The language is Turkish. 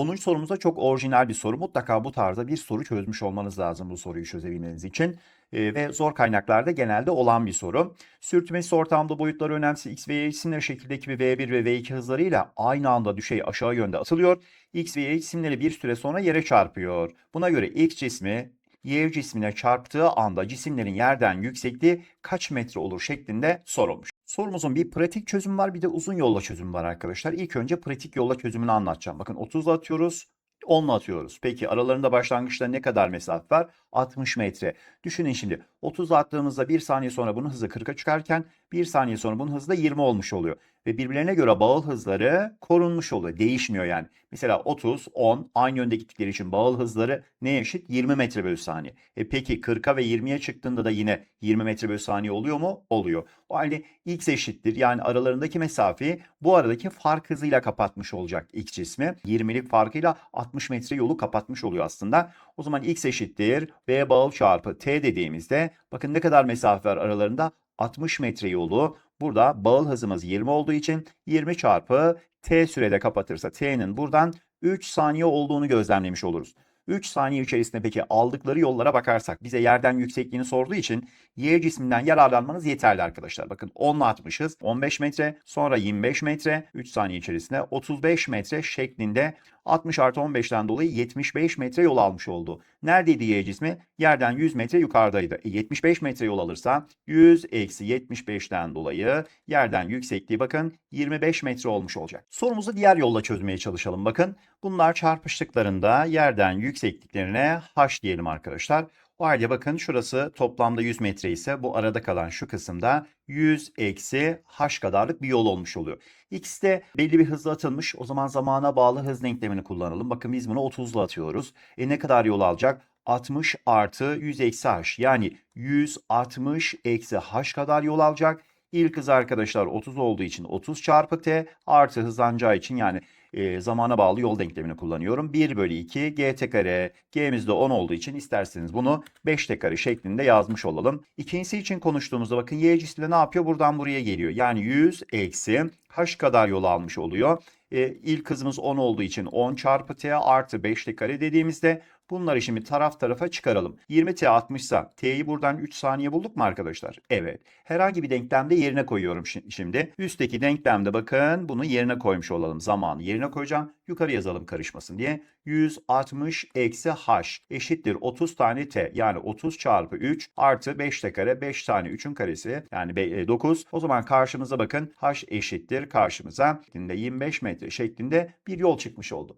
10. sorumuzda çok orijinal bir soru. Mutlaka bu tarzda bir soru çözmüş olmanız lazım bu soruyu çözebilmeniz için. Ee, ve zor kaynaklarda genelde olan bir soru. Sürtünmesi ortamda boyutları önemsiz x ve y cisimleri şekildeki bir v1 ve v2 hızlarıyla aynı anda düşey aşağı yönde atılıyor. x ve y cisimleri bir süre sonra yere çarpıyor. Buna göre x cismi y cismine çarptığı anda cisimlerin yerden yüksekliği kaç metre olur şeklinde sorulmuş. Sorumuzun bir pratik çözümü var bir de uzun yolla çözümü var arkadaşlar. İlk önce pratik yolla çözümünü anlatacağım. Bakın 30'la atıyoruz. 10'la atıyoruz. Peki aralarında başlangıçta ne kadar mesafe var? 60 metre. Düşünün şimdi 30 attığımızda 1 saniye sonra bunun hızı 40'a çıkarken 1 saniye sonra bunun hızı da 20 olmuş oluyor. Ve birbirlerine göre bağıl hızları korunmuş oluyor. Değişmiyor yani. Mesela 30, 10 aynı yönde gittikleri için bağıl hızları neye eşit? 20 metre bölü saniye. E peki 40'a ve 20'ye çıktığında da yine 20 metre bölü saniye oluyor mu? Oluyor. O halde x eşittir. Yani aralarındaki mesafeyi bu aradaki fark hızıyla kapatmış olacak x cismi. 20'lik farkıyla 60 metre yolu kapatmış oluyor aslında. O zaman x eşittir v bağıl çarpı t dediğimizde bakın ne kadar mesafe var aralarında? 60 metre yolu. Burada bağıl hızımız 20 olduğu için 20 çarpı t sürede kapatırsa t'nin buradan 3 saniye olduğunu gözlemlemiş oluruz. 3 saniye içerisinde peki aldıkları yollara bakarsak bize yerden yüksekliğini sorduğu için y cisminden yararlanmanız yeterli arkadaşlar. Bakın 10'la atmışız 15 metre sonra 25 metre 3 saniye içerisinde 35 metre şeklinde 60 artı 15'ten dolayı 75 metre yol almış oldu. Neredeydi y cismi? Yerden 100 metre yukarıdaydı. E, 75 metre yol alırsa 100 eksi 75'ten dolayı yerden yüksekliği bakın 25 metre olmuş olacak. Sorumuzu diğer yolla çözmeye çalışalım bakın. Bunlar çarpıştıklarında yerden yüksekliklerine h diyelim arkadaşlar. O halde bakın şurası toplamda 100 metre ise bu arada kalan şu kısımda 100 eksi h kadarlık bir yol olmuş oluyor. X de belli bir hızla atılmış. O zaman zamana bağlı hız denklemini kullanalım. Bakın biz bunu 30'la atıyoruz. E ne kadar yol alacak? 60 artı 100 eksi h. Yani 160 eksi h kadar yol alacak. İlk hız arkadaşlar 30 olduğu için 30 çarpı t artı hızlanacağı için yani e, zamana bağlı yol denklemini kullanıyorum. 1 bölü 2 gt kare g'miz de 10 olduğu için isterseniz bunu 5 t kare şeklinde yazmış olalım. İkincisi için konuştuğumuzda bakın y cismi ne yapıyor? Buradan buraya geliyor. Yani 100 eksi h kadar yol almış oluyor. E, ilk hızımız 10 olduğu için 10 çarpı t artı 5 t kare dediğimizde Bunları şimdi taraf tarafa çıkaralım. 20t 60 ise t'yi buradan 3 saniye bulduk mu arkadaşlar? Evet. Herhangi bir denklemde yerine koyuyorum şimdi. Üstteki denklemde bakın bunu yerine koymuş olalım. Zamanı yerine koyacağım. Yukarı yazalım karışmasın diye. 160 eksi h eşittir 30 tane t. Yani 30 çarpı 3 artı 5 t kare 5 tane 3'ün karesi yani 9. O zaman karşımıza bakın h eşittir karşımıza şeklinde 25 metre şeklinde bir yol çıkmış oldu.